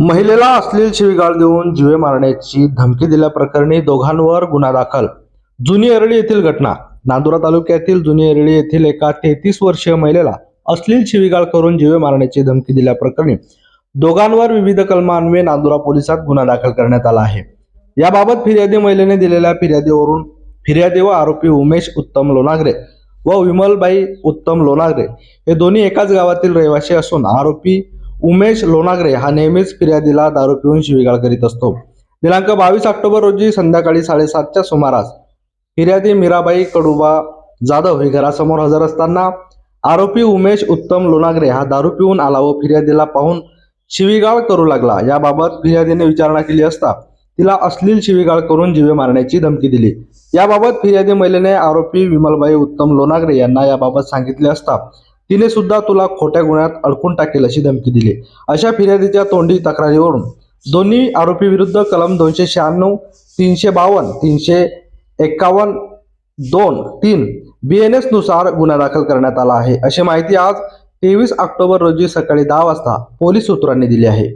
महिलेला अश्लील शिवीगाळ देऊन जीवे मारण्याची धमकी दिल्याप्रकरणी दोघांवर गुन्हा दाखल. जुनी एरळी येथील घटना. नांदुरा तालुक्यातील जुनी एरळी येथील एका तेहतीस वर्षीय महिलेला अश्लील शिवीगाळ करून जीवे मारण्याची धमकी दिल्याप्रकरणी दोघांवर विविध कलमान्वये नांदुरा पोलिसात गुन्हा दाखल करण्यात आला आहे. याबाबत फिर्यादी महिलेने दिलेल्या फिर्यादीवरून फिर्यादी व आरोपी उमेश उत्तम लोणागरे व विमलबाई उत्तम लोणागरे हे दोन्ही एकाच गावातील रहिवासी असून आरोपी उमेश लोणागरे हा नेहमीच फिर्यादीला दारू पिऊन शिवीगाळ करीत असतो. दिनांक बावीस ऑक्टोबर रोजी संध्याकाळी साडेसातच्या सुमारास फिर्यादी मीराबाई कडुबा जाधव हे घरासमोर हजर असताना आरोपी उमेश उत्तम लोणागरे हा दारू पिऊन आला व फिर्यादीला पाहून शिवीगाळ करू लागला. याबाबत फिर्यादीने विचारणा केली असता तिला अश्लील शिवीगाळ करून जीवे मारण्याची धमकी दिली. याबाबत फिर्यादी महिलेने आरोपी विमलबाई उत्तम लोणागरे यांना याबाबत सांगितले असता तिने सुद्धा तुला खोट्या गुन्ह्यात अडकून टाकेल अशी धमकी दिली. अशा फिर्यादीच्या तोंडी तक्रारीवरून दोन्ही आरोपी विरुद्ध कलम दोनशे शहाण्णव तीनशे बावन्न तीनशे एक्कावन्न दोन तीन बी एन एसनुसार गुन्हा दाखल करण्यात आला आहे. अशी माहिती आज तेवीस ऑक्टोबर रोजी सकाळी दहा वाजता पोलीस सूत्रांनी दिली आहे.